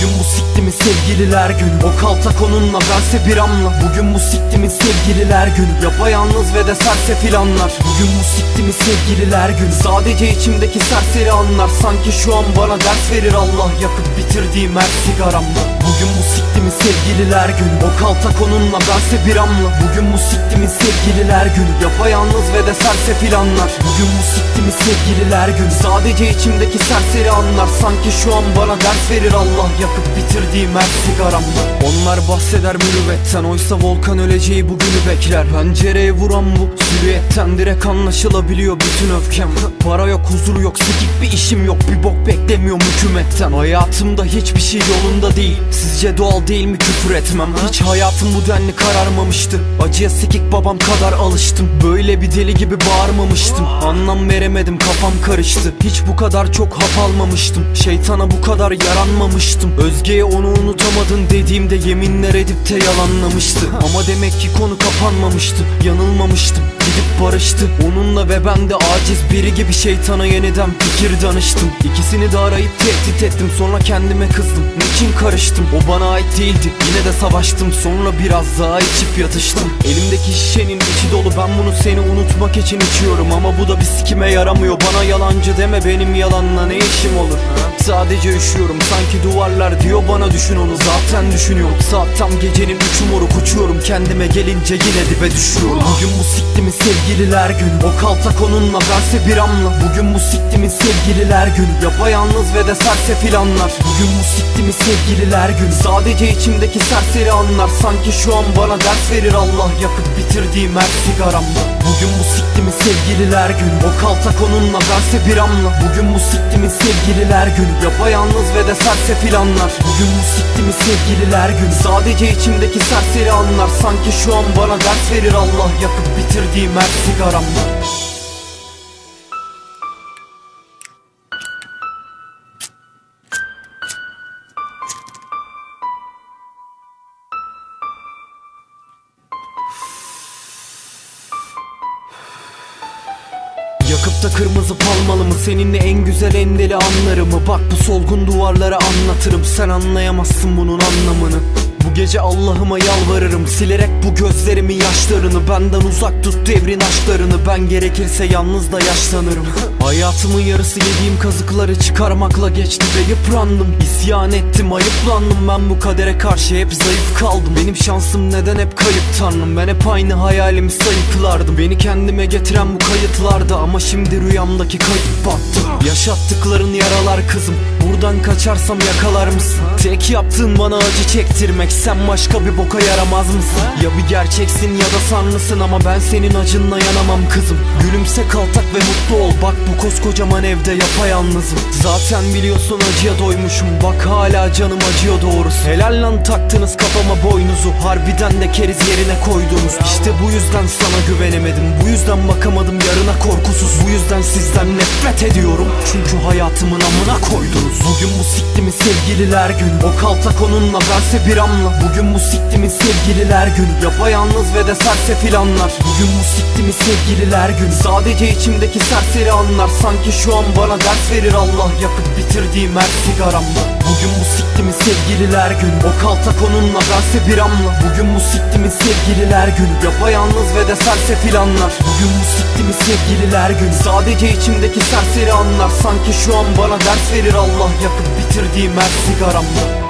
Bugün bu siktimin sevgililer günü. O kaltak onunla bense bir anla. Bugün bu siktimin sevgililer günü. Yapayalnız ve de sersefil anlar Bugün bu siktimin sevgililer günü. Sadece içimdeki serseri anlar. Sanki şu an bana ders verir Allah. Yakıp bitirdiğim her sigaramla Bugün bu siktimin sevgililer günü. O kaltak onunla bense bir anla. Bugün bu siktimin sevgililer günü. Yapayalnız ve de sersefil anlar. Bugün bu siktimin sevgililer günü. Sadece içimdeki serseri anlar. Sanki şu an bana ders verir Allah. Yakıp bitirdiğim her sigaramla. Onlar bahseder mürüvvetten. Oysa volkan öleceği bugünü bekler. Pencereye vuran bu silüetten Direkt anlaşılabiliyor bütün öfkem. Para yok huzur yok sikik bir işim yok. Bir bok beklemiyorum hükümetten. Hayatımda hiçbir şey yolunda değil Sizce doğal değil mi küfür etmem? Hiç hayatım bu denli kararmamıştı. Acıya sikik babam kadar alıştım. Böyle bir deli gibi bağırmamıştım. Anlam veremedim kafam karıştı. Hiç bu kadar çok hap almamıştım. Şeytana bu kadar yaranmamıştım. Özge'ye onu unutamadın dediğimde yeminler edip de yalanlamıştı. Ama demek ki konu kapanmamıştı Yanılmamıştım. Gidip barıştı. Onunla ve ben de aciz biri gibi şeytana yeniden fikir danıştım. İkisini de arayıp tehdit ettim. Sonra kendime kızdım. Niçin karıştım? O bana ait değildi. Yine de savaştım. Sonra biraz daha içip yatıştım. Elimdeki şişenin içi dolu. Ben bunu seni unutmak için içiyorum. Ama bu da bir sikime yaramıyor. Bana yalancı deme. Benim yalanla ne işim olur? Sadece üşüyorum. Sanki duvarlar diyor bana düşün onu. Zaten düşünüyorum. Saat tam gecenin üçü moruk uçuyorum Kendime gelince yine dibe düşüyorum. Bugün bu siktimin sevgililer günü. O kaltak onunla bense bir anla. Bugün bu siktimin sevgililer günü. Yapayalnız ve de sersefil anlar Bugün bu siktimin sevgililer günü Sadece içimdeki serseri anlar. Sanki şu an bana ders verir. Allah Yakıp bitirdiğim her sigaramla. Bugün bu siktimin sevgililer günü. O kaltak onunla bense bir anla. Bugün bu siktimin sevgililer günü. Yapayalnız ve de sersefil anlar Bugün bu siktimin sevgililer günü. Sadece içimdeki serseri anlar. Sanki şu an bana ders verir. Allah Yakıp bitirdiğim her sigaramla Da kırmızı palmalı mı? Seninle en güzel en deli anlarımı. Bak bu solgun duvarlara anlatırım. Sen anlayamazsın bunun anlamını bu gece Allah'ıma yalvarırım. Silerek bu gözlerimin yaşlarını. Benden uzak tut devrin aşklarını. Ben gerekirse yalnız da yaşlanırım. Hayatımın yarısı yediğim kazıkları çıkarmakla geçti ve yıprandım. İsyan ettim ayıplandım. Ben bu kadere karşı hep zayıf kaldım. Benim şansım neden hep kayıp tanrım? Ben hep aynı hayalimi sayıklardım. Beni kendime getiren bu kayıtlarda Ama şimdi rüyamdaki kayıp battı. Yaşattıkların yaralar kızım. Buradan kaçarsam yakalar mısın? Tek yaptığın bana acı çektirmek Sen başka bir boka yaramaz mısın? Ya bir gerçeksin ya da sanlısın Ama ben senin acınla yanamam kızım. Gülümse kaltak ve mutlu ol. Bak bu koskocaman evde yapayalnızım. Zaten biliyorsun acıya doymuşum. Bak hala canım acıyor doğrusu. Helal lan taktınız kafama boynuzu. Harbiden de keriz yerine koydunuz. İşte bu yüzden sana güvenemedim. Bu yüzden bakamadım yarına korkusuz. Bu yüzden sizden nefret ediyorum. Çünkü hayatımın amına koydunuz. Bugün bu siktimin sevgililer günü. O kaltak onunla bense bir anla Bugün bu siktimin sevgililer günü. Yapayalnız ve de sersefil anlar. Bugün bu siktimin sevgililer günü. Sadece içimdeki serseri anlar. Sanki şu an bana ders verir Allah. Yakıp bitirdiğim her sigaramla. Bugün bu siktimin sevgililer günü. O kaltak onunla bense bir anla. Bugün bu siktimin sevgililer günü. Yapayalnız ve de sersefil anlar. Bugün bu siktimin sevgililer günü. Sadece içimdeki serseri anlar. Sanki şu an bana ders verir Allah. Yakıp bitirdiğim her sigaramla